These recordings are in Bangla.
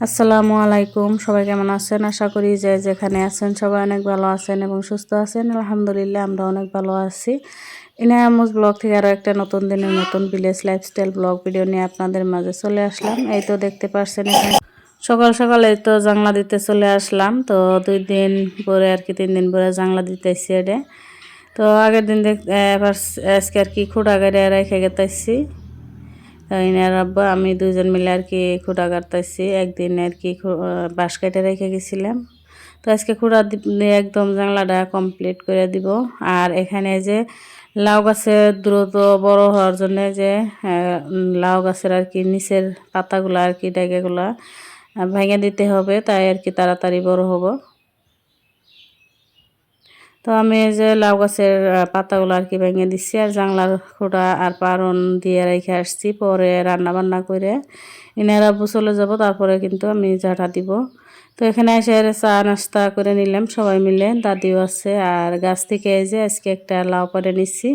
আসসালামু আলাইকুম। সবাই কেমন আছেন? আশা করি যে যেখানে আছেন সবাই অনেক ভালো আছেন এবং সুস্থ আছেন। আলহামদুলিল্লাহ, আমরা অনেক ভালো আছি। ইনায়ামুজ ব্লগ থেকে আরও একটা নতুন দিনের নতুন ভিলেজ লাইফস্টাইল ব্লগ ভিডিও নিয়ে আপনাদের মাঝে চলে আসলাম। এই তো দেখতে পারছেন এখানে। সকাল সকালে তো জাংলা দিতে চলে আসলাম। তো দুই দিন পরে আর কি তিন দিন পরে জাংলা দিতেছি এটা তো আগের দিন দেখ আজকে আর কি খুঁড়া গাড়ি রেখে গেতেছি। ইনার আব্বা, আমি দুজন মিলে আর কি খুঁড়া কাটতেছি। একদিন আর কি বাঁশ কেটে রেখে গেছিলাম। তো আজকে খুঁড়া একদম জাংলাটা কমপ্লিট করে দিব। আর এখানে যে লাউ গাছের দ্রুত বড় হওয়ার জন্য যে লাউ গাছের আর কি নিচের পাতাগুলো আর কি ডাইগাগুলা ভেঙে দিতে হবে। তাই আর কি তাড়াতাড়ি বড় হব। তো আমি যে লাউ গাছের পাতাগুলো আর কি ভেঙে দিচ্ছি আর জাংলার খোটা আর পারন দিয়ে রেখে আসছি পরে রান্না বান্না করে। ইনারা চলে যাব, তারপরে কিন্তু আমি ঝাঁটা দিব। তো এখানে এসে চা নাস্তা করে নিলাম সবাই মিলে, দাদিও আছে আর গাছ থেকে এই যে আজকে একটা লাউ পরে নিচ্ছি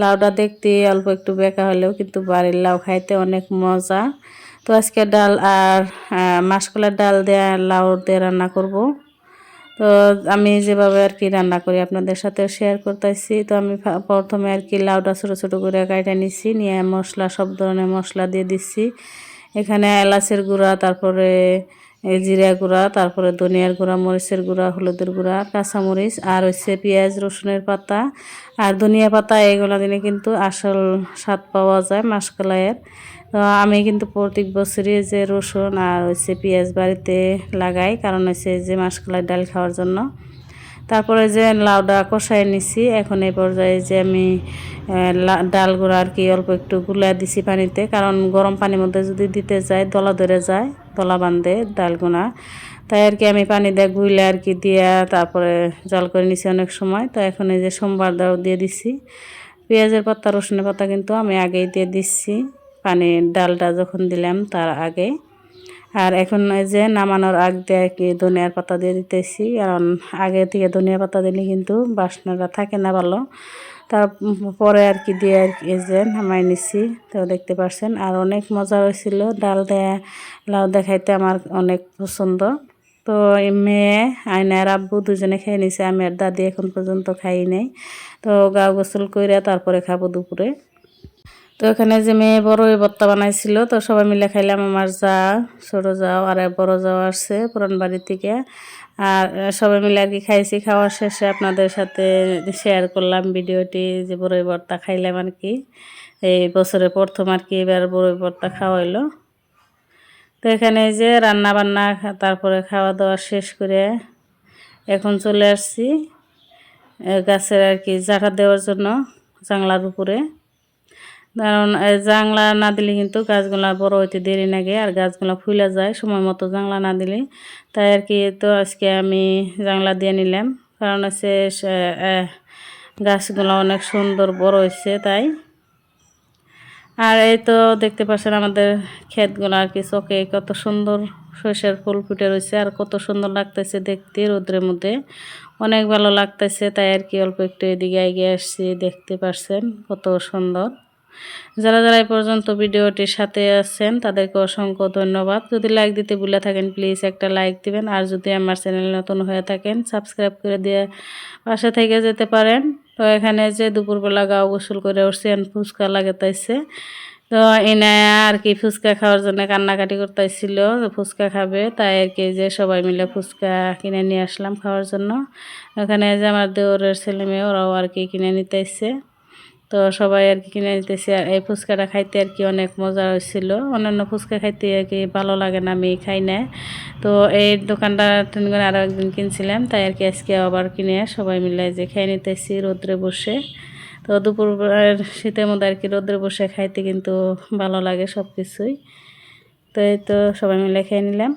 লাউটা দেখতে অল্প একটু বেকা হলেও কিন্তু বাড়ির লাউ খাইতে অনেক মজা। তো আজকে ডাল আর মাসকলার ডাল দেওয়া লাউ দিয়ে রান্না করব। তো আমি যেভাবে আর কি রান্না করি আপনাদের সাথে শেয়ার করতেছি। তো আমি প্রথমে আর কি লাউটা ছোটো ছোটো করে কাটা নিছি, নিয়ে মশলা, সব ধরনের মশলা দিয়ে দিচ্ছি। এখানে এলাচের গুঁড়া, তারপরে জিরা গুঁড়া, তারপরে ধনিয়ার গুঁড়া, মরিচের গুঁড়া, হলুদের গুঁড়া, কাঁচামরিচ, আর হচ্ছে পেঁয়াজ, রসুনের পাতা। আর ধনিয়া পাতা, এগুলো দিনে কিন্তু আসল স্বাদ পাওয়া যায় মাসকলাইয়ের। তো আমি কিন্তু প্রত্যেক বছরই যে রসুন আর হচ্ছে পেঁয়াজ বাড়িতে লাগাই, কারণ হচ্ছে যে মাসকলাই ডাল খাওয়ার জন্য। তারপরে যে লাউডা কষাই নিছি, এখন এই পর্যায়ে যে আমি ডাল গুঁড়া আর কি অল্প একটু গুলা দিছি পানিতে, কারণ গরম পানির মধ্যে যদি দিতে যায়, দলা ধরে যায়, দলা বান্ধে ডালগুনা। তাই আর কি আমি পানি দিয়ে গুইলে আর কি দিয়া তারপরে জল করে নিছি অনেক সময়। তো এখন এই যে সোমবার দাও দিয়ে দিছি। পেঁয়াজের পাতা, রসুনের পাতা কিন্তু আমি আগেই দিয়ে দিচ্ছি পানির ডালটা যখন দিলাম তার আগে। আর এখন যে নামানোর আগ দিয়ে কি ধনিয়ার পাতা দিয়ে দিতেছি। কারণ আগে থেকে ধনিয়া পাতা দিলে কিন্তু বাসনাটা থাকে না ভালো। তারপরে আর কি দিয়ে আর কি যে নামাই নিছি, তো দেখতে পাচ্ছেন আর অনেক মজা হয়েছিল ডাল দেয়া, লাউ দেখাইতে আমার অনেক পছন্দ। তো মেয়ে, আয়নার আব্বু দুজনে খেয়ে নিছে। আমি আর দাদি এখন পর্যন্ত খাই নাই। তো গা গোসল করে তারপরে খাব দুপুরে। তো এখানে যে মেয়ে বড়ই ভর্তা বানাইছিল, তো সবাই মিলে খাইলাম আমার যা, ছোটো যাও আর বড় যাও আসছে পুরান বাড়ি থেকে আর সবাই মিলে আর কি খাইছি খাওয়ার শেষে আপনাদের সাথে শেয়ার করলাম ভিডিওটি, যে বড়ই ভর্তা খাইলাম আর কি। এই বছরে প্রথম আর কি এবার বড়ই ভর্তা খাওয়াইলো তো এখানে যে রান্না বান্না, তারপরে খাওয়া দাওয়া শেষ করে এখন চলে আসছি গাছের আর কি জাটা দেওয়ার জন্য জাংলার উপরে। কারণ জাংলা না দিলে কিন্তু গাছগুলা বড় হইতে দেরি লাগে আর গাছগুলা ফুলে যায় সময় মতো জাংলা না দিলে। তাই আর কি তো আজকে আমি জাংলা দিয়ে নিলাম। কারণ হচ্ছে গাছগুলো অনেক সুন্দর বড় হয়েছে তাই। আর এই তো দেখতে পাচ্ছেন আমাদের ক্ষেতগুলো আর কি চোখে কত সুন্দর সর্ষের ফুল ফুটে রয়েছে আর কত সুন্দর লাগতেছে দেখতে রোদ্রের মধ্যে। অনেক ভালো লাগতেছে তাই আর কি অল্প একটু এদিকে এগিয়ে আসছি দেখতে পাচ্ছেন কত সুন্দর। যারা যারা এই পর্যন্ত ভিডিওটির সাথে আছেন, তাদেরকে অসংখ্য ধন্যবাদ। যদি লাইক দিতে ভুলে থাকেন প্লিজ একটা লাইক দিবেন। আর যদি আমার চ্যানেল নতুন হয়ে থাকেন সাবস্ক্রাইব করে দিয়ে পাশে থেকে যেতে পারেন। তো এখানে যে দুপুরবেলা গাও গোসল করে উঠছি ফুচকা লাগাতাইছে তো এনে আর কি ফুচকা খাওয়ার জন্য কান্নাকাটি করতেছিল ফুচকা খাবে। তাই আর কি যে সবাই মিলে ফুচকা কিনে নিয়ে আসলাম খাওয়ার জন্য। এখানে যে আমার দেওরের ছেলে মেয়ে, ওরাও আর কি কিনে নিতেছে। তো সবাই আর কি কিনে নিতেছে। আর এই ফুচকাটা খাইতে আর কি অনেক মজা হয়েছিল। অন্যান্য ফুচকা খাইতে আর কি ভালো লাগে না, আমি খাই না। তো এই দোকানটা করে আরও একদিন কিনছিলাম, তাই আর কি আজকে আবার কিনে সবাই মিলে যে খেয়ে নিতেছি রোদ্রে বসে। তো দুপুর শীতের মধ্যে আর কি রোদ্রে বসে খাইতে কিন্তু ভালো লাগে সব কিছুই তো এই তো সবাই মিলে খেয়ে নিলাম।